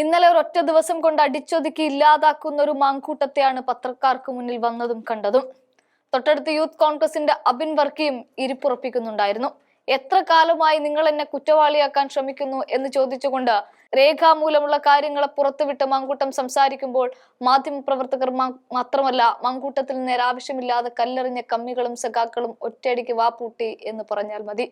ഇന്നലെ ഒരൊറ്റ ദിവസം കൊണ്ട് അടിച്ചൊതുക്കി ഇല്ലാതാക്കുന്ന ഒരു മാങ്കൂട്ടത്തെയാണ് പത്രക്കാർക്ക് മുന്നിൽ വന്നതും കണ്ടതും. തൊട്ടടുത്ത് യൂത്ത് കോൺഗ്രസിന്റെ അബിൻ വർക്കിയും ഇരിപ്പുറപ്പിക്കുന്നുണ്ടായിരുന്നു. എത്ര കാലമായി നിങ്ങൾ എന്നെ കുറ്റവാളിയാക്കാൻ ശ്രമിക്കുന്നു എന്ന് ചോദിച്ചുകൊണ്ട് രേഖാമൂലമുള്ള കാര്യങ്ങളെ പുറത്തുവിട്ട് മങ്കൂട്ടം സംസാരിക്കുമ്പോൾ മാധ്യമപ്രവർത്തകർ മാത്രമല്ല മങ്കൂട്ടത്തിൽ നിന്ന് ആവശ്യമില്ലാതെ കല്ലെറിഞ്ഞ കമ്മികളും സഖാക്കളും ഒറ്റയടിക്ക് വാപ്പൂട്ടി എന്ന് പറഞ്ഞാൽ മതി.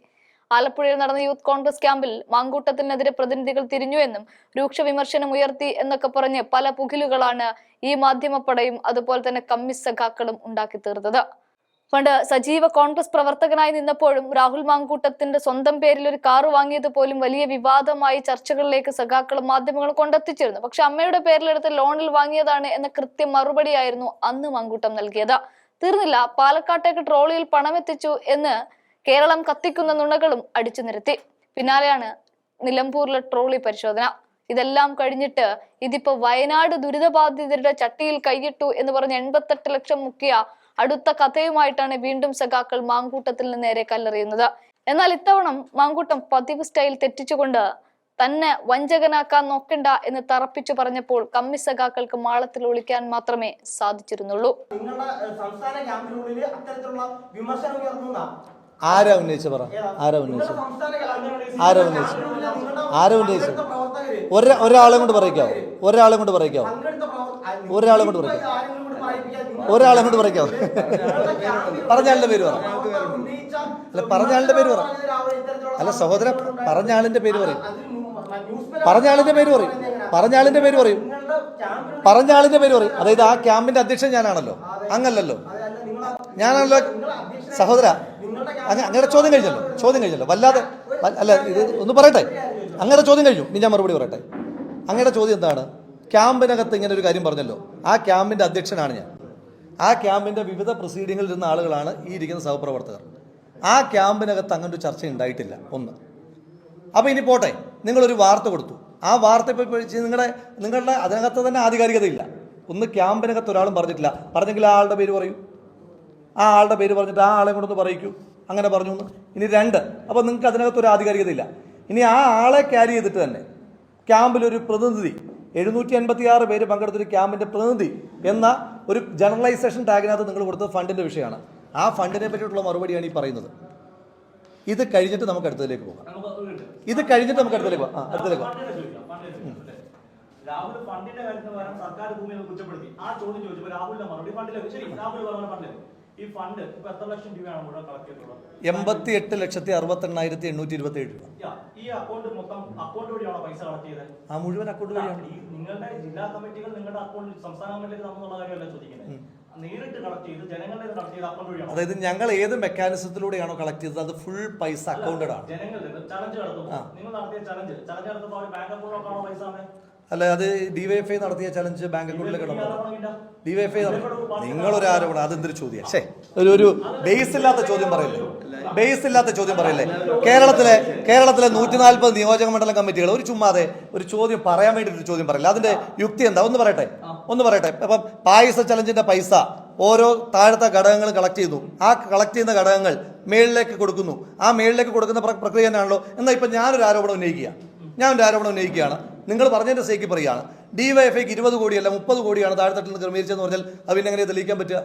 ആലപ്പുഴയിൽ നടന്ന യൂത്ത് കോൺഗ്രസ് ക്യാമ്പിൽ മാങ്കൂട്ടത്തിനെതിരെ പ്രതിനിധികൾ തിരിഞ്ഞുവെന്നും രൂക്ഷ വിമർശനം ഉയർത്തി എന്നൊക്കെ പറഞ്ഞ് പല പുകിലുകളാണ് ഈ മാധ്യമപ്പടയും അതുപോലെ തന്നെ കമ്മ്യൂണിസ്റ്റ് സഖാക്കളും ഉണ്ടാക്കി തീർത്തത്. പണ്ട് സജീവ കോൺഗ്രസ് പ്രവർത്തകനായി നിന്നപ്പോഴും രാഹുൽ മാങ്കൂട്ടത്തിന്റെ സ്വന്തം പേരിൽ ഒരു കാറ് വാങ്ങിയത് പോലും വലിയ വിവാദമായി ചർച്ചകളിലേക്ക് സഖാക്കളും മാധ്യമങ്ങളും കൊണ്ടെത്തിച്ചിരുന്നു. പക്ഷെ അമ്മയുടെ പേരിലെടുത്ത് ലോണിൽ വാങ്ങിയതാണ് എന്ന കൃത്യം മറുപടിയായിരുന്നു അന്ന് മാങ്കൂട്ടം നൽകിയത്. തീർന്നില്ല പാലക്കാട്ടേക്ക് ട്രോളിയിൽ പണമെത്തിച്ചു എന്ന് കേരളം കത്തിക്കുന്ന നുണകളും അടിച്ചു നിരത്തി. പിന്നാലെയാണ് നിലമ്പൂരിലെ ട്രോളി പരിശോധന. ഇതെല്ലാം കഴിഞ്ഞിട്ട് ഇതിപ്പോ വയനാട് ദുരിതബാധിതരുടെ ചട്ടിയിൽ കൈയിട്ടു എന്ന് പറഞ്ഞ് എൺപത്തെട്ട് ലക്ഷം മുക്കിയ അടുത്ത കഥയുമായിട്ടാണ് വീണ്ടും സഖാക്കൾ മാങ്കൂട്ടത്തിൽ നിന്ന് നേരെ കല്ലെറിയുന്നത്. എന്നാൽ ഇത്തവണ മാങ്കൂട്ടം പതിവ് സ്റ്റൈൽ തെറ്റിച്ചുകൊണ്ട് തന്നെ വഞ്ചകനാക്കാൻ നോക്കണ്ട എന്ന് തറപ്പിച്ചു പറഞ്ഞപ്പോൾ കമ്മി സഖാക്കൾക്ക് മാളത്തിൽ ഒളിക്കാൻ മാത്രമേ സാധിച്ചിരുന്നുള്ളൂ. സംസ്ഥാന അത്തരത്തിലുള്ള വിമർശനം ഉയർത്തുന്ന ആരാ ഉന്നയിച്ച പറ? ആരാ ഉന്നയിച്ച ആരാ ഉന്നയിച്ചു ആരാ ഉന്നയിച്ചു ഒരാ ഒരാളെ കൊണ്ട് പറയിക്കാവോ? ഒരാളെ കൊണ്ട് പറയിക്കാവോ? ഒരാളെ കൊണ്ട് പറയിക്കാം ഒരാളെ കൊണ്ട് പറയിക്കാവോ? പറഞ്ഞ പേര് പറ. അല്ല പറഞ്ഞാളിന്റെ പേര് പറ. അല്ല സഹോദര പറഞ്ഞാളിന്റെ പേര് പറയും. പറഞ്ഞാളിന്റെ പേര് പറയും. പറഞ്ഞാളിന്റെ പേര് പറയും. പറഞ്ഞാളിന്റെ പേര് പറയും. അതായത് ആ ക്യാമ്പിന്റെ അധ്യക്ഷൻ ഞാനാണല്ലോ. അങ്ങല്ലല്ലോ ഞാനാണല്ലോ സഹോദര അങ്ങ അങ്ങനെ ചോദ്യം കഴിഞ്ഞല്ലോ ചോദ്യം കഴിഞ്ഞല്ലോ. വല്ലാതെ അല്ല ഇത് ഒന്ന് പറയട്ടെ. അങ്ങനെ ചോദ്യം കഴിഞ്ഞു. ഇനി ഞാൻ മറുപടി പറയട്ടെ. അങ്ങയുടെ ചോദ്യം എന്താണ്? ക്യാമ്പിനകത്ത് ഇങ്ങനെ ഒരു കാര്യം പറഞ്ഞല്ലോ. ആ ക്യാമ്പിന്റെ അധ്യക്ഷനാണ് ഞാൻ. ആ ക്യാമ്പിന്റെ വിവിധ പ്രൊസീഡിങ്ങിൽ ഇരുന്ന ആളുകളാണ് ഈ ഇരിക്കുന്ന സഹപ്രവർത്തകർ. ആ ക്യാമ്പിനകത്ത് അങ്ങനെ ഒരു ചർച്ച ഉണ്ടായിട്ടില്ല. ഒന്ന്. അപ്പോൾ ഇനി പോട്ടെ. നിങ്ങളൊരു വാർത്ത കൊടുത്തു. ആ വാർത്ത ഇപ്പോൾ നിങ്ങളുടെ നിങ്ങളുടെ അതിനകത്ത് തന്നെ ആധികാരികതയില്ല ഒന്ന് ക്യാമ്പിനകത്ത് ഒരാളും പറഞ്ഞിട്ടില്ല. പറഞ്ഞെങ്കിൽ ആ ആളുടെ പേര് പറയൂ. ആ ആളുടെ പേര് പറഞ്ഞിട്ട് ആ ആളെ കൊണ്ടൊന്ന് പറയിക്കൂ. അങ്ങനെ പറഞ്ഞു ഇനി രണ്ട്. അപ്പോൾ നിങ്ങൾക്ക് അതിനകത്ത് ഒരു ആധികാരികതയില്ല. ഇനി ആ ആളെ ക്യാരി ചെയ്തിട്ട് തന്നെ ക്യാമ്പിലൊരു പ്രതിനിധി എഴുന്നൂറ്റി അൻപത്തി ആറ് പേര് പങ്കെടുത്തൊരു ക്യാമ്പിന്റെ പ്രതിനിധി എന്ന ഒരു ജനറലൈസേഷൻ ടാഗിനകത്ത് നിങ്ങൾ കൊടുത്തത് ഫണ്ടിന്റെ വിഷയമാണ്. ആ ഫണ്ടിനെ പറ്റിയിട്ടുള്ള മറുപടിയാണ് ഈ പറയുന്നത്. ഇത് കഴിഞ്ഞിട്ട് നമുക്ക് അടുത്തതിലേക്ക് പോകാം. ഇത് കഴിഞ്ഞിട്ട് നമുക്ക് അടുത്തതിലേക്ക് പോകാം. ആ അടുത്തതിലേക്ക് പോകാം. രാഹുൽ ഫണ്ടിന്റെ കാര്യത്തിന് പകരം സർക്കാർ ഭൂമിയെ കുറ്റപ്പെടുത്തി. ആ ചോദ്യം ചോദിച്ചപ്പോൾ രാഹുലിന്റെ മറുപടി ഫണ്ടിലെ ശരി രാഹുൽ പറഞ്ഞ ഫണ്ട് ഈ ഫണ്ട് ഇപ്പൊ എത്ര ലക്ഷം രൂപയാണ് മുഴുവൻ കളക്ട് ചെയ്തിട്ടുള്ളത്? എൺപത്തി എട്ട് ലക്ഷത്തി അറുപത്തി എണ്ണായിരത്തി എണ്ണൂറ്റി ഇരുപത്തി ഏഴ് രൂപ. യാ, ഈ അക്കൗണ്ട് മൊത്തം അക്കൗണ്ട് വഴിയാണോ പൈസ കളക്ട് ചെയ്തത്? ആ മുഴുവൻ അക്കൗണ്ട് വഴിയാണ്. ഈ നിങ്ങളുടെ ജില്ലാ കമ്മിറ്റികൾ നിങ്ങളുടെ അക്കൗണ്ടിൽ സംസ്ഥാന കമ്മിറ്റിയിൽ തന്നുള്ള കാര്യമല്ല ചോദിക്കുന്നത്? നേരിട്ട് കളക്ട് ചെയ്ത് ജനങ്ങളുടെ കളക്ട് ചെയ്ത അക്കൗണ്ട് വഴിയാണോ? അതായത് ഞങ്ങൾ ഏത് മെക്കാനിസത്തിലൂടെയാണോ കളക്ട് ചെയ്തത്? അത് ഫുൾ പൈസ അക്കൗണ്ടഡ് ആണ്. ജനങ്ങളുടെ ചലഞ്ച് നടത്തുമ്പോൾ നിങ്ങൾ നടത്തിയ ചലഞ്ച് ചലഞ്ച് നടത്തുമ്പോൾ അവർ ബാങ്ക് അക്കൗണ്ടിലേക്കാണോ പൈസ തന്നെ? അല്ല അത് ഡിവൈഎഫ്ഐ നടത്തിയ ചലഞ്ച് ബാങ്ക് അക്കൗണ്ടിലേക്ക് ഡിവൈഎഫ്ഐ നിങ്ങളൊരു ആരോപണം അതെന്തൊരു ചോദ്യം? ശേ ഒരു ഒരു ബേസ് ഇല്ലാത്ത ചോദ്യം പറയില്ലേ? ബേസ് ഇല്ലാത്ത ചോദ്യം പറയില്ലേ? കേരളത്തിലെ കേരളത്തിലെ നൂറ്റി നാൽപ്പത് നിയോജക മണ്ഡലം കമ്മിറ്റികൾ ഒരു ചുമ്മാതെ ഒരു ചോദ്യം പറയാൻ വേണ്ടി ഒരു ചോദ്യം പറയില്ല? അതിന്റെ യുക്തി എന്താ? ഒന്ന് പറയട്ടെ. ഒന്ന് പറയട്ടെ. അപ്പം പായസ ചലഞ്ചിന്റെ പൈസ. ഓരോ താഴത്തെ ഘടകങ്ങൾ കളക്ട് ചെയ്യുന്നു ആ കളക്ട് ചെയ്യുന്ന ഘടകങ്ങൾ മേളിലേക്ക് കൊടുക്കുന്നു. ആ മേളിലേക്ക് കൊടുക്കുന്ന പ്ര- പ്രക്രിയ തന്നെയാണല്ലോ എന്നാൽ ഇപ്പം ഞാനൊരു ആരോപണം ഉന്നയിക്കുക. ഒരു ആരോപണം ഉന്നയിക്കുകയാണ്. നിങ്ങൾ പറഞ്ഞതിന്റെ സേക്ക് പറയുകയാണ്. ഡി വൈ എഫ് ഐക്ക് ഇരുപത് കോടിയല്ല മുപ്പത് കോടിയാണ് താഴെത്തട്ടിൽ നിന്ന് ക്രമീകരിച്ചതെന്ന് പറഞ്ഞാൽ അത് പിന്നെ എങ്ങനെ തെളിയിക്കാൻ പറ്റുക?